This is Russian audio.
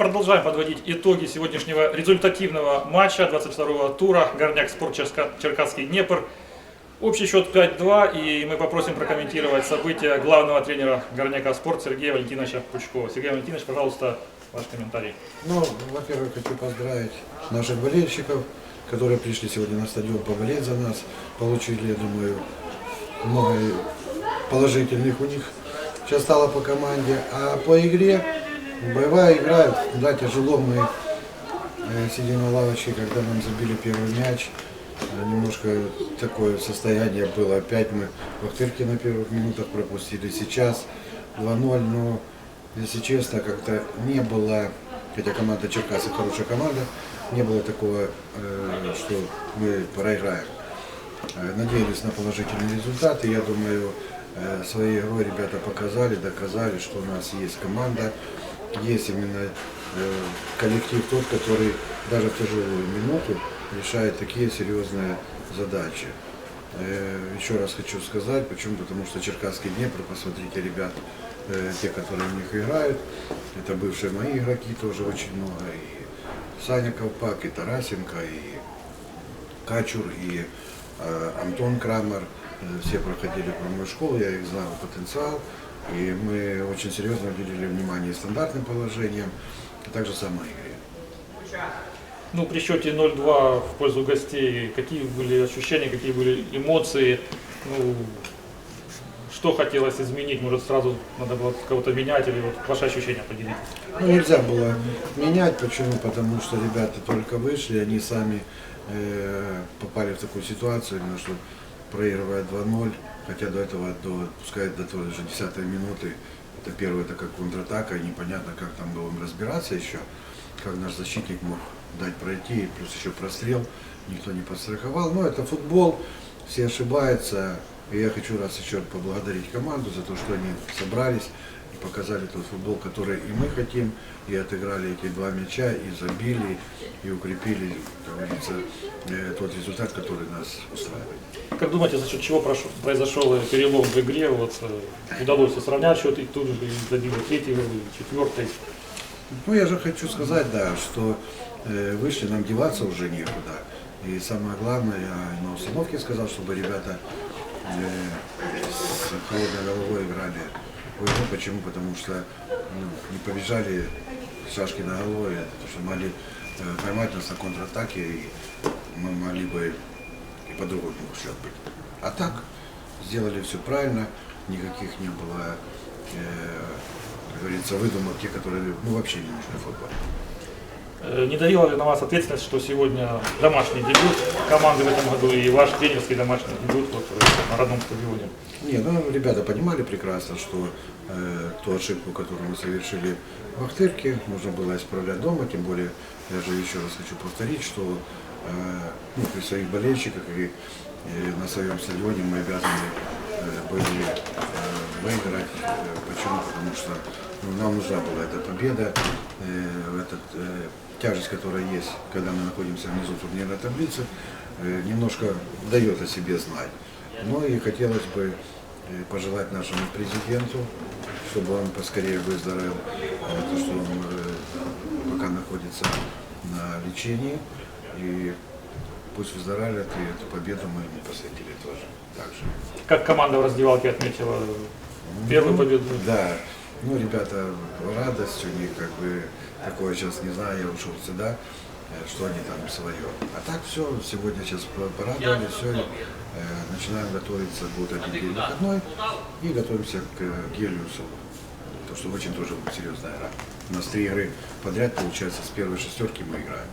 Продолжаем подводить итоги сегодняшнего результативного матча 22-го тура Горняк Спорт Черка- Черкасский Днепр. Общий счет 5-2, и мы попросим прокомментировать события главного тренера Горняка Спорт Сергея Валентиновича Пучкова. Сергей Валентинович, пожалуйста, ваш комментарий. Ну, во-первых, хочу поздравить наших болельщиков, которые пришли сегодня на стадион поболеть за нас. Получили, я думаю, много положительных у них сейчас стало по команде. А по игре, боевая игра, да, тяжело мы э, сидим на лавочке, когда нам забили первый мяч. Э, Немножко такое состояние было. Опять мы в Ахтырке на первых минутах пропустили. Сейчас 2-0, но если честно, как-то не было, хотя команда Черкасы хорошая команда, не было такого, э, что мы проиграем. Надеялись на положительный результат, и я думаю, своей игрой ребята показали, доказали, что у нас есть команда, есть именно э, коллектив тот, который даже в тяжелую минуту решает такие серьезные задачи. Э, Еще раз хочу сказать, почему, потому что Черкасский Днепр, посмотрите, ребят, э, те, которые в них играют, это бывшие мои игроки тоже очень много, и Саня Колпак, и Тарасенко, и Качур, и Антон Крамер, все проходили по мою школу, я их знал потенциал, и мы очень серьезно уделили внимание и стандартным положениям, а также самой игре. Ну, при счете 0-2 в пользу гостей, какие были ощущения, какие были эмоции? Ну, что хотелось изменить? Может, сразу надо было кого-то менять? Или вот ваши ощущения поделитесь? Ну, нельзя было менять. Почему? Потому что ребята только вышли, они сами э, попали в такую ситуацию, что проигрывая 2-0, хотя до этого, до, пускай до той же 10 минуты, это первая такая контратака, и непонятно, как там будем разбираться еще, как наш защитник мог дать пройти, плюс еще прострел, никто не подстраховал. Но это футбол, все ошибаются, и я хочу раз еще поблагодарить команду за то, что они собрались и показали тот футбол, который и мы хотим, и отыграли эти два мяча, и забили, и укрепили, как говорится, э, тот результат, который нас устраивает. Как думаете, за счет чего произошел э, перелом в игре? Вот, э, удалось сравнять счет, и тут же забили третий четвертый. Ну, я же хочу сказать, да, что э, вышли, нам деваться уже некуда. И самое главное, я на установке сказал, чтобы ребята э, с холодной головой играли игру. Почему? Потому что ну, не побежали шашки на головой, потому что могли э, поймать нас на контратаке, и мы могли бы и по-другому счет быть. А так, сделали все правильно, никаких не было, э, как говорится, выдумок, те, которые ну, вообще не нужны в футболе. Э, Не давила ли на вас ответственность, что сегодня домашний дебют команды в этом году и ваш тренерский домашний дебют вот, э, на родном стадионе? Не, ну ребята понимали прекрасно, что э, ту ошибку, которую мы совершили в Ахтырке, нужно было исправлять дома, тем более, я же еще раз хочу повторить, что э, ну, при своих болельщиках и э, на своем стадионе мы обязаны э, были выиграть. Э, почему? Потому что ну, нам нужна была эта победа, э, этот, э, тяжесть, которая есть, когда мы находимся внизу турнирной таблицы, э, немножко дает о себе знать. Ну и хотелось бы э, пожелать нашему президенту, чтобы он поскорее выздоровел, то, что он пока находится на лечении. И пусть выздоравливает, и эту победу мы ему посвятили тоже. Также. Как команда в раздевалке отметила первую победу? Да. Ну, ребята, радость у них, как бы, такое сейчас не знаю, я ушел сюда, э, что они там свое. А так все, сегодня сейчас по- порадовали, все, начинаем готовиться, будет один день выходной, и готовимся к э, Гелиусу. То, что очень тоже серьезная игра. У нас три игры подряд, получается, с первой шестерки мы играем.